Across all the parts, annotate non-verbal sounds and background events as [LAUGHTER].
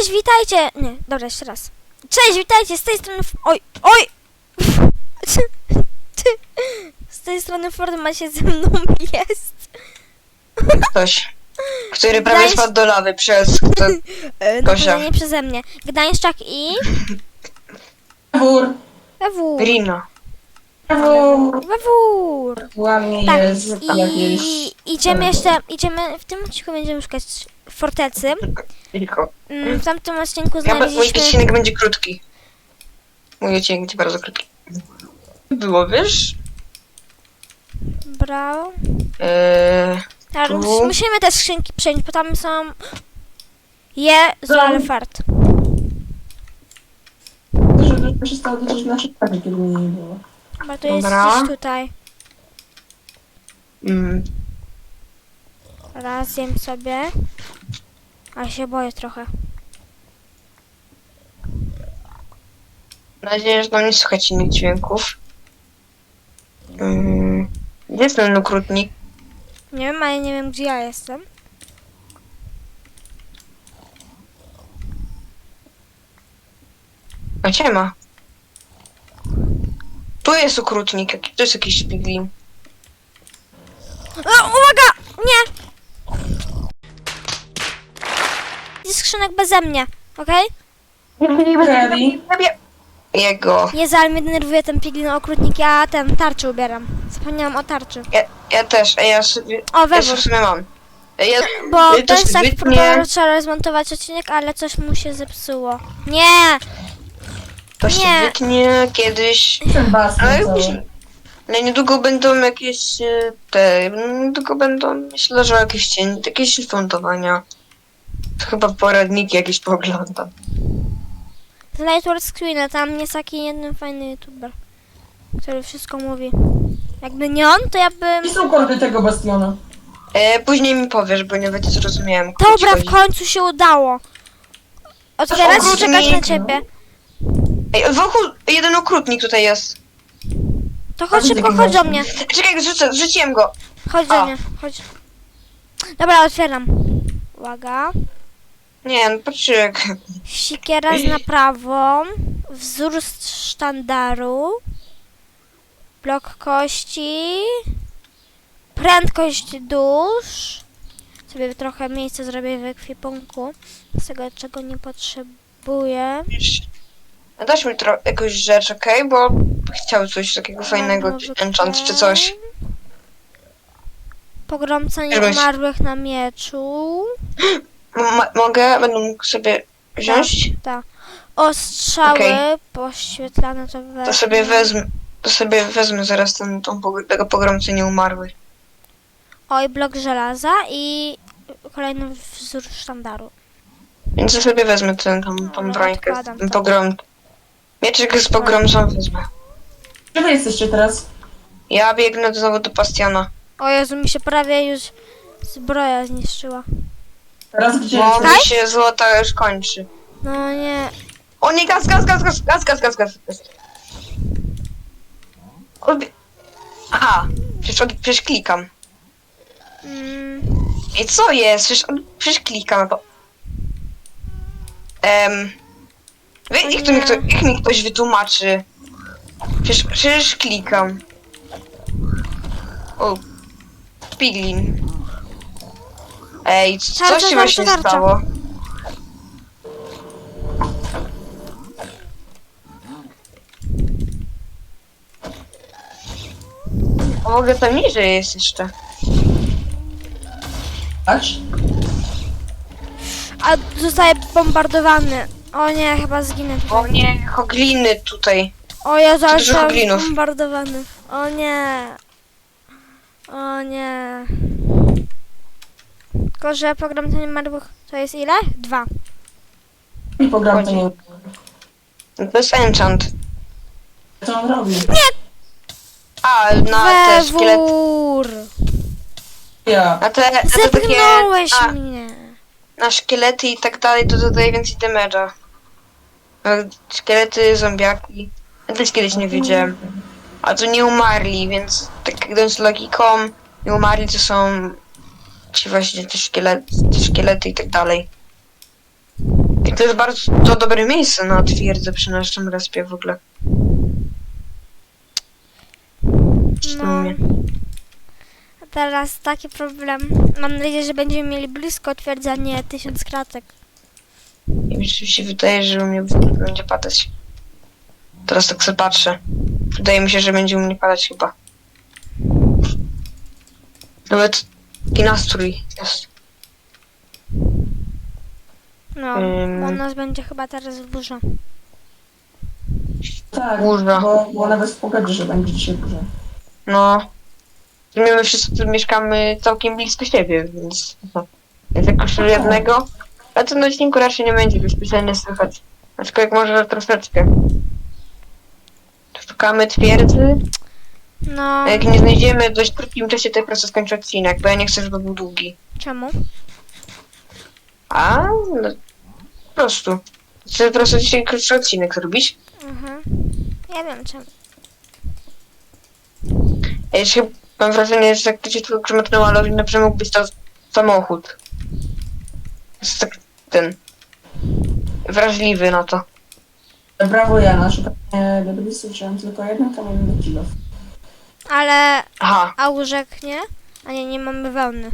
Cześć, witajcie! Nie, dobra, jeszcze raz. Cześć, witajcie, z tej strony... F- Oj, oj! [LAUGHS] Ty, z tej strony Forma się ze mną jest. Ktoś, który prawie Gdańsk- spadł do lawy przez... Kto... [LAUGHS] E, Gosia. pewno nie przeze mnie. Gdańszczak i... Wór. Wewór. Rino. Wór. Wewór. Ładnie Tak, jest i idziemy jeszcze, idziemy, w tym odcinku będziemy szukać fortecy. Cicho. Mm, W tamtym odcinku Ja, be- mój znaleźliśmy... odcinek będzie krótki. Mój odcinek będzie bardzo krótki. Było, wiesz? Brawo. Eee, Tak, Tu. mus- musimy te skrzynki przejąć, bo tam są... Je, Co? ale fart. Żeby przestało dotrzeć nasze prawie, kiedy mnie nie było. Bo to jest Dobra. gdzieś tutaj. mm, Raz jem sobie. Ale się boję trochę. mam nadzieję, że tam nie słychać innych dźwięków. Mm, gdzie jest ten okrutnik? Nie wiem, ale nie wiem gdzie ja jestem. A cię ma. Tu jest okrutnik, jaki- to jest jakiś szpiglin. O, uwaga! Nie! Jest skrzynek beze mnie, okej? Heavy. Jego. Nie ale mnie denerwuje ten piglin okrutnik, ja ten tarczę ubieram. Zapomniałam o tarczy. Ja, ja też, a ja sobie... O, Ja wewór. w sumie mam. Ja, Bo to to jest tak, próbował trzeba zmontować odcinek, ale coś mu się zepsuło. Nie! to się Nie. wytnie kiedyś. Ten basen Ale cały. później. Ale niedługo będą jakieś e, te. Niedługo będą, myślę, że jakieś cień, jakieś fontowania. To chyba poradniki jakieś pooglądam. Z Lightward Screena, tam jest taki jeden fajny youtuber, który wszystko mówi. Jakby nie on, to ja bym... Gdzie są kordy tego bastiona? E, później mi powiesz, bo nie będzie zrozumiałem. Dobra, w końcu się udało. Otwierać czy okrutnik. czekać na ciebie? Ej, wokół jeden okrutnik tutaj jest. To chodź szybko, taki chodź do mnie. Czekaj, rzucę, rzuciłem go. Chodź do A. mnie, chodź. Dobra, otwieram. Uwaga. Nie, no poczekaj. Sikiera z naprawą. Wzór sztandaru. Blok kości. Prędkość dusz. Sobie trochę miejsca zrobię w ekwipunku. Z tego, czego nie potrzebuję. Wiesz, Dasz mi tro- jakąś rzecz, okej? Bo chciał coś takiego fajnego, Może enchant czy coś. Pogromcenie Żebyś- umarłych na mieczu. [GASPS] [GASPS] M- mogę? Będę mógł sobie wziąć? Tak. Ostrzały Okej. poświetlane to wezmę. To sobie wezmę, to sobie wezmę zaraz ten, tą, pog- tego pogromcy nieumarły. Oj, blok żelaza i kolejny wzór sztandaru. Więc ja sobie wezmę ten, tą, tą Dobra, brońkę, odkładam ten to. pogrom... Mieczyk z pogromcą wezmę. Gdzie wy jesteście teraz? Ja biegnę znowu do Bastiona. O Jezu, mi się prawie już zbroja zniszczyła. Teraz gdzie Bo jesteście? mi się złota już kończy. No nie. O nie, gaz, gaz, gaz, gaz, gaz, gaz, gaz, gaz. Aha, przecież, od- przecież klikam. Mm, I co jest? Przecież, przecież klikam, bo... Em... Wie, jak, to mi kto, jak mi ktoś wytłumaczy? Przecież, przecież klikam. O. Piglin. Ej, co Tarcza, się właśnie tarcza, tarcza. stało? A mogę tam niżej jest jeszcze. Patrz. a zostaje bombardowany. O nie, chyba zginę O nie, hogliny tutaj. O zostałem goblinów. bombardowany. O nie. O nie. Tylko, że program ten marłych to jest ile? Dwa. I program to nie... To jest enchant. Co on robi? A, na te szkielety. Wewór! Ja. Na te, na te takie... Zepchnąłeś A, mnie. na szkielety i tak dalej to dodaje więcej damage'a. No, Szkielety, zombiaki. Ja też kiedyś nie widziałem. A to nie umarli, więc tak idąc logiką, nie umarli to są ci właśnie te szkielety, te szkielety i tak dalej. I to jest bardzo to dobre miejsce na twierdzę przy naszym respie w ogóle. No. teraz taki problem. Mam nadzieję, że będziemy mieli blisko twierdzenie tysiąc kratek. I mi się wydaje, że u mnie będzie padać. Teraz tak sobie patrzę. Wydaje mi się, że będzie u mnie padać chyba. Nawet taki nastrój jest. No, Ym. bo u nas będzie chyba teraz burza. Tak, Burza. bo, bo nawet w pogodzie, że będzie dzisiaj burza. No. W sumie my wszyscy mieszkamy całkiem blisko siebie, więc... no. Więc jakoś Tak. jednego. Ale to na odcinku raczej nie będzie już specjalnie słychać. Aczkolwiek może troszeczkę. Szukamy twierdzy. No, A jak nie znajdziemy w dość krótkim czasie, to ja po prostu skończę odcinek, bo ja nie chcę, żeby był długi. czemu? A, no, po prostu. Chcę po prostu dzisiaj krótszy odcinek zrobić. Mhm. Ja wiem czemu. Ja jeszcze mam wrażenie, że jak to się tylko grzmotnęło, ale na mógł być to samochód. Jest tak ten... Wrażliwy na to. Brawo Jana, szukanie ledowicy wziąłem tylko jeden kamień do kilof. Aha, Ale a łóżek nie? A nie, nie mamy wełny.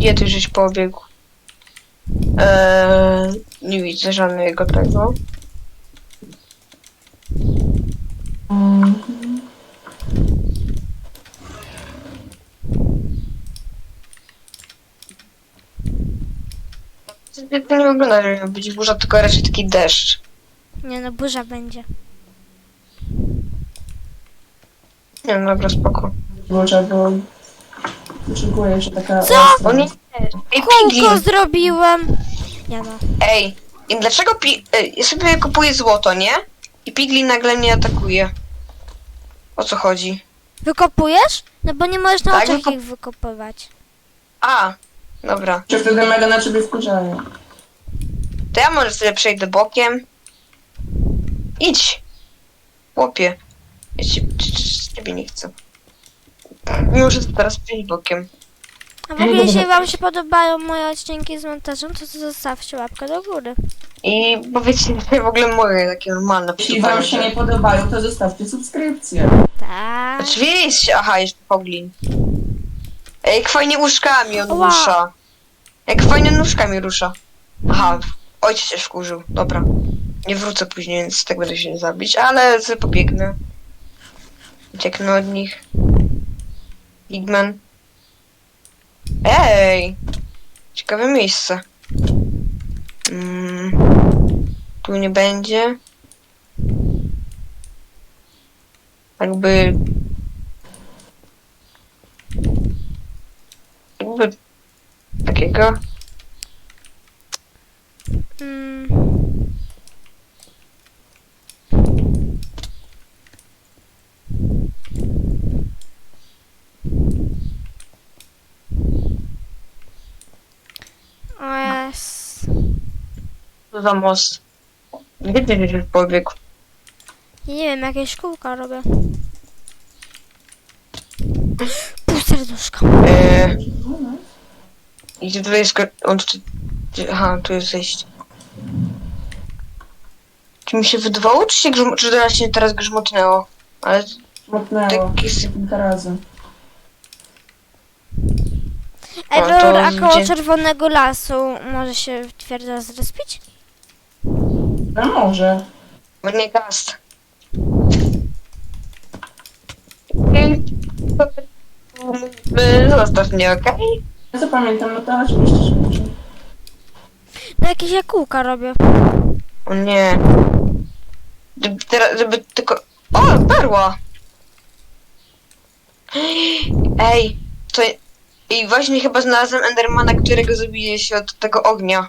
gdzie ty żeś pobiegł? Eee, nie widzę żadnego tego. To nie wygląda, że miał być burza, tylko raczej taki deszcz. Nie no, burza będzie. Nie no, dobra, spoko. Burza, bo wyczekuję, że taka... Co? O nie, ej, Kółko zrobiłem! Nie no. Ej, i dlaczego pi... Ej, ja sobie kupuję złoto, nie? I Piglin nagle mnie atakuje. O co chodzi? Wykopujesz? No bo nie możesz na Tak, oczach wykop- ich wykopywać. A, dobra. Czy wtedy mega na ciebie wkurzają. To ja może sobie przejdę bokiem. Idź. Chłopie. Ja ci, ci, ci, ci ciebie nie chcę. Muszę teraz przejść bokiem. A w ogóle jeśli wam się podobają moje odcinki z montażem, to zostawcie łapkę do góry. I powiedzcie [LAUGHS] w ogóle moje takie normalne Jeśli wam się nie podobają, to zostawcie subskrypcję. Tak. Oczywiście, aha, jeszcze Poglin. Ej, jak fajnie uszkami on Ła. rusza. Jak fajnie nóżkami rusza. Aha, ojciec się wkurzył, dobra. Nie wrócę później, więc tak będę się zabić, ale pobiegnę. Ucieknę od nich. Pigman. Ej! Ciekawe miejsce. Mm, tu nie będzie. Jakby jakby takiego. Mm. O jest. Co za most. Gdzie ty żeś pobiegł? Ja nie wiem, jakieś kółka robię. Pół serduszka. Eee. I gdzie tutaj jest... On tu... gdzie- Aha, tu jest zejście. Czy mi się wydawało, czy się grzm... czy teraz się teraz grzmotnęło? Ale Motnęło tak jest... kilka razy. Ej, to a koło gdzie- czerwonego lasu może się twierdza zrespić? No może. Bo nie gast. Zostaw mnie, okej? Ja co pamiętam, no to oczywiście, że może. No jakieś ja kółka robię. O nie. Gdyby teraz, żeby tylko... O, perła! Ej, to... I właśnie chyba znalazłem Endermana, którego zabije się od tego ognia.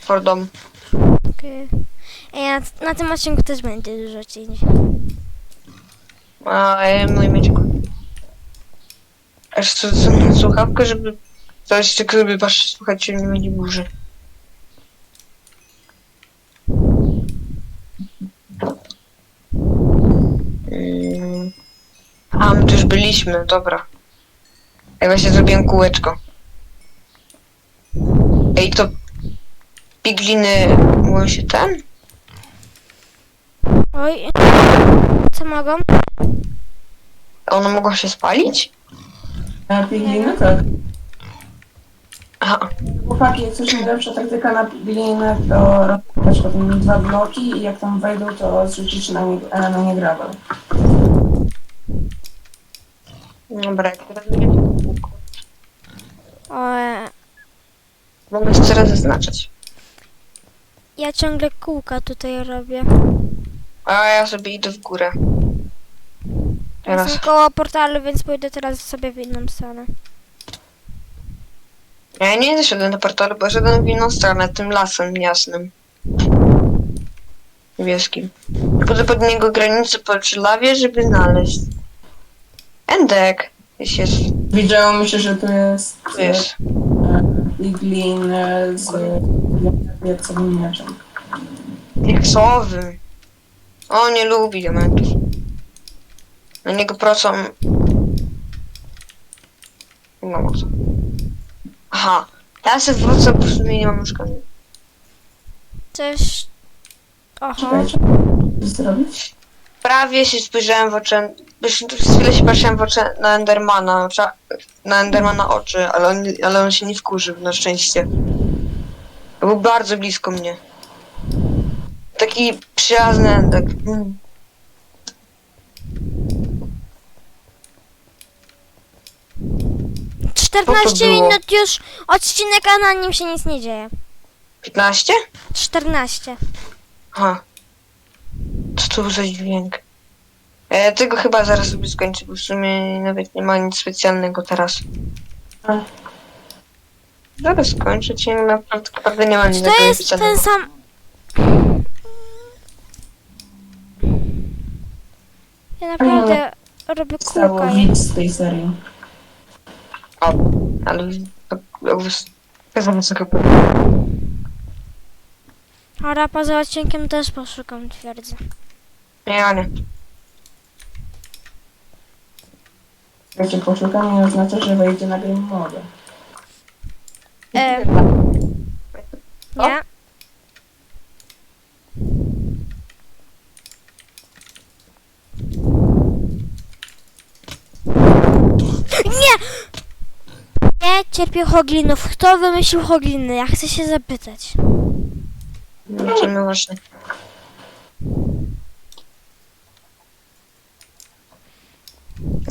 Fordom. Okej. Ej, na, na tym odcinku też będzie dużo cięć. A, ja mój mieć Aż co, co słuchawkę, żeby... Coś, tylko żeby wasz słuchać się nie będzie burzy. Ym. A, my tu już byliśmy, dobra. Ja właśnie zrobiłem kółeczko. Ej, to pigliny mogą się ten? Oj. Co mogą? One mogą się spalić? Na pigliny, tak. Aha. Chłopaki, jak coś najlepsza taktyka na piglinę, to rozkładać potem dwa bloki i jak tam wejdą, to zrzucić na nie, e, na nie gravel. Dobra, jak teraz będzie kółko. O, e, Mogę jeszcze raz zaznaczać. Ja ciągle kółka tutaj robię. A ja sobie idę w górę. Ja Teraz. Jestem koło portalu, więc pójdę teraz sobie w inną stronę. Ja nie zeszedłem do portalu, bo szedłem w inną stronę, tym lasem jasnym. Niebieskim. Chodzę pod niego granicę po lawie, żeby znaleźć. Endek. Gdzieś jest. Widziało mi się, że tu jest Tu jest. Piglin e, z diaksowym mieczem. Diaksowym. On nie lubi diamentów. Na niego procą... Nie mam o co. Aha. Ja sobie wrócę, bo w sumie nie mam już kamienia. Coś... Oho. Czekajcie, co zrobić? Prawie się spojrzałem w oczy. Już przez chwilę się patrzyłem w oczy na Endermana. Na Endermana oczy, ale on, ale on się nie wkurzył, na szczęście. Był bardzo blisko mnie. Taki przyjazny Endek. Mm. Co 14 to było? minut już odcinek, a na nim się nic nie dzieje. 15? 14. Aha. Co to był za dźwięk? E, tego chyba zaraz sobie skończę, bo w sumie nawet nie ma nic specjalnego teraz. A, Zaraz skończę cię, naprawdę, naprawdę nie ma nic Czy to jest ten sam... Ja naprawdę robię stało kółka. widz z tej serii. O, ale to pokazane sobie Ora, poza odcinkiem też poszukam twierdzy. Nie, nie. Cię poszukam, nie oznacza, że wejdzie na game mode. E, nie? Nie! Nie cierpię hoglinów. Kto wymyślił hogliny? Ja chcę się zapytać. Lecimy właśnie.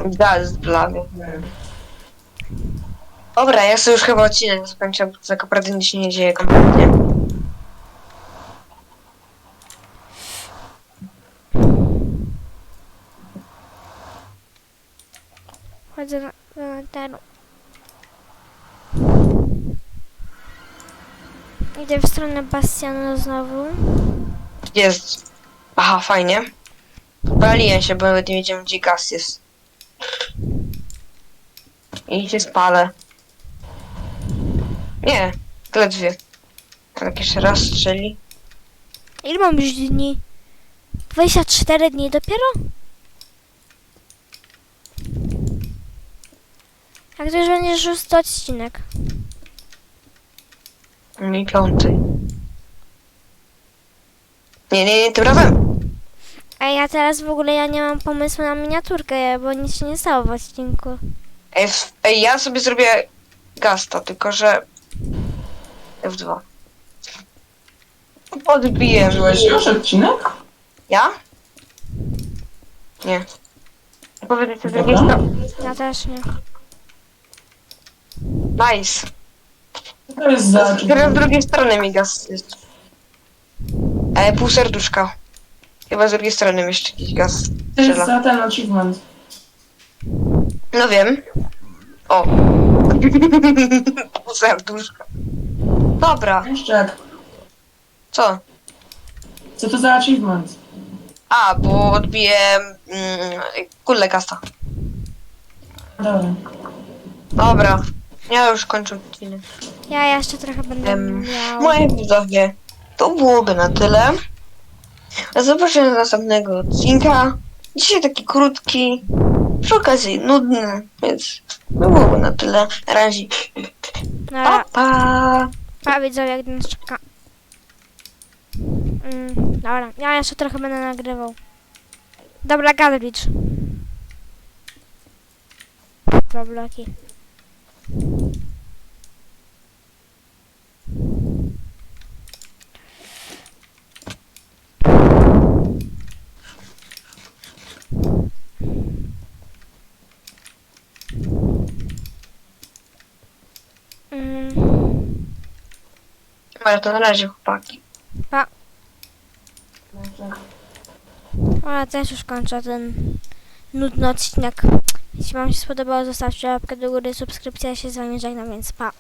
Gaz dla mnie. Dobra, ja sobie już chyba odcinek skończę, bo tak naprawdę nic się nie dzieje kompletnie. Chodzę na, na ten. Idę w stronę Bastianu znowu. Jest. Aha, fajnie. Paliłem się, bo nawet nie wiedziałem gdzie gaz jest. I się spalę. Nie, ledwie. Tak jeszcze raz strzeli. Ile mam już dni? 24 dni dopiero? Jak to już będzie szósty odcinek? I piąty. Nie, nie, nie, tym razem. A ja teraz w ogóle ja nie mam pomysłu na miniaturkę, bo nic się nie stało w odcinku. Ej, w, ej ja sobie zrobię gasta, tylko że... F2. Podbiję. Żyłeś już odcinek? Ja? Nie. Powiedzieć z drugiej Dobra. strony. Ja też nie. Nice. To jest za Teraz z drugiej strony mi gaz jest. E, pół serduszka. Chyba z drugiej strony mi jeszcze jakiś gaz To jest strzela. za ten achievement. No wiem. O. [LAUGHS] pół serduszka. Dobra, Jeszcze co? Co to za achievement? A, bo odbiję mm, kulę gasta. Dobra. Dobra. Ja już kończę odcinek. Ja jeszcze trochę będę Em, miał. Moje widzowie, to byłoby na tyle. Do zobaczenia następnego odcinka. Dzisiaj taki krótki, przy okazji nudny, więc to byłoby na tyle. No, Pa, pa. pa widzowie, jak nas czeka. Mm, dobra, ja jeszcze trochę będę nagrywał. Dobra, Gadbridge. Dwa bloki. Mm. Ale to na razie, chłopaki. A ja też już kończę ten nudny odcinek. Jeśli Wam się spodobało, zostawcie łapkę do góry, subskrypcja, ja się z Wami żegnam, więc pa.